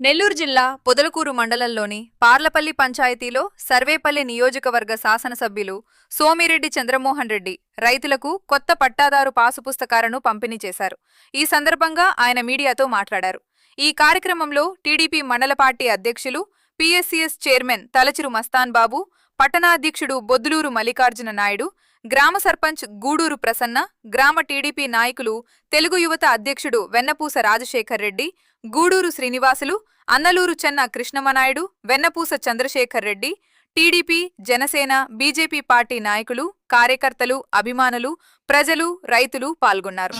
నెల్లూరు జిల్లా పొదలకూరు మండలంలోని పార్లపల్లి పంచాయతీలో సర్వేపల్లి నియోజకవర్గ శాసనసభ్యులు సోమిరెడ్డి చంద్రమోహన్ రెడ్డి రైతులకు కొత్త పట్టాదారు పాసు పుస్తకాలను పంపిణీ చేశారు. ఈ సందర్భంగా ఆయన మీడియాతో మాట్లాడారు. ఈ కార్యక్రమంలో టీడీపీ మండల పార్టీ అధ్యక్షులు పీఎస్సీఎస్ చైర్మన్ తలచిరు మస్తాన్ బాబు పట్టణాధ్యక్షుడు బొద్దులూరు మల్లికార్జున నాయుడు గ్రామ సర్పంచ్ గూడూరు ప్రసన్న గ్రామ టీడీపీ నాయకులు తెలుగు యువత అధ్యక్షుడు వెన్నపూస Rajasekhar Reddy Gudur Srinivasulu Annaluru Chenna Krishnamanaidu Vennapusa Chandrasekhar Reddy TDP Janasena BJP party నాయకులు కార్యకర్తలు అభిమానులు ప్రజలు రైతులు పాల్గొన్నారు.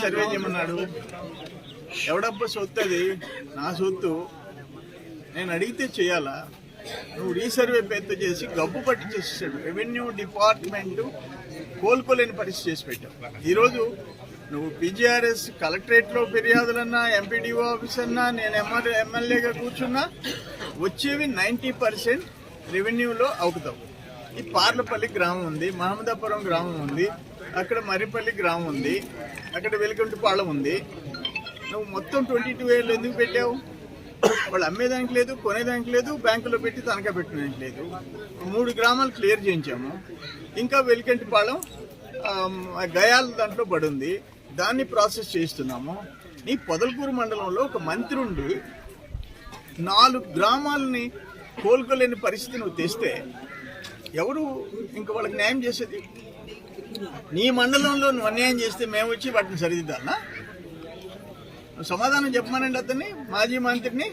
ఎవడబ్బ సొత్తు నా సొత్తు. నేను అడిగితే చేయాలా? నువ్వు రీసర్వే పేరుతో చేసి గబ్బు పట్టి చేసేసాడు. రెవెన్యూ డిపార్ట్మెంట్ కోలుకోలేని పరిస్థితి చేసి పెట్టావు. ఈరోజు నువ్వు పీజీఆర్ఎస్ కలెక్టరేట్లో ఫిర్యాదులన్నా ఎంపీడీఓ ఆఫీస్ అన్నా నేను ఎంఆర్ ఎమ్మెల్యేగా కూర్చున్నా వచ్చేవి నైంటీ పర్సెంట్ రెవెన్యూలో అవుతావు ఈ పార్లపల్లి గ్రామం ఉంది మహమ్మదాపురం గ్రామం ఉంది అక్కడ మర్రిపల్లి గ్రామం ఉంది అక్కడ వెలికంటిపాళెం ఉంది. నువ్వు మొత్తం ట్వంటీ టూ ఏళ్ళు ఎందుకు పెట్టావు? వాళ్ళు అమ్మేదానికి లేదు కొనేదానికి లేదు బ్యాంకులో పెట్టి తనఖా పెట్టడానికి లేదు. మూడు గ్రామాలు క్లియర్ చేయించాము. ఇంకా వెలికంటిపాళెం గయాల దాంట్లో పడుంది. దాన్ని ప్రాసెస్ చేస్తున్నాము నీ పొదలకూరు మండలంలో ఒక మంత్రి ఉండి నాలుగు గ్రామాలని కోలుకోలేని పరిస్థితి నువ్వు తెస్తే ఎవరు ఇంక వాళ్ళకి న్యాయం చేసేది? నీ మండలంలో నువ్వు అన్యాయం చేస్తే మేము వచ్చి వాటిని సరిదిద్దాలనా సమాధానం చెప్పమనండి అతన్ని మాజీ మంత్రిని.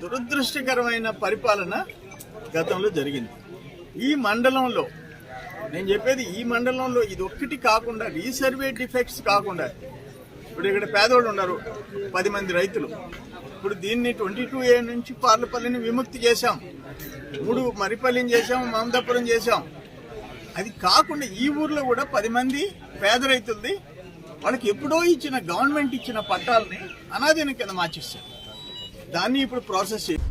దురదృష్టకరమైన పరిపాలన గతంలో జరిగింది. ఈ మండలంలో నేను చెప్పేది ఈ మండలంలో ఇది ఒక్కటి కాకుండా రీసర్వే డిఫెక్ట్స్ కాకుండా ఇప్పుడు ఇక్కడ పేదోళ్ళు ఉన్నారు పది మంది రైతులు. ఇప్పుడు దీన్ని ట్వంటీ టూ ఏ నుంచి పార్లపల్లిని విముక్తి చేశాం. మూడు మరిపల్లిని చేశాం మమతాపురం చేశాం. అది కాకుండా ఈ ఊర్లో కూడా పది మంది పేద రైతులది వాళ్ళకి ఎప్పుడో ఇచ్చిన గవర్నమెంట్ ఇచ్చిన పట్టాలని అనాధీన కింద మార్చేస్తారు దాన్ని ఇప్పుడు ప్రాసెస్ చేయాలి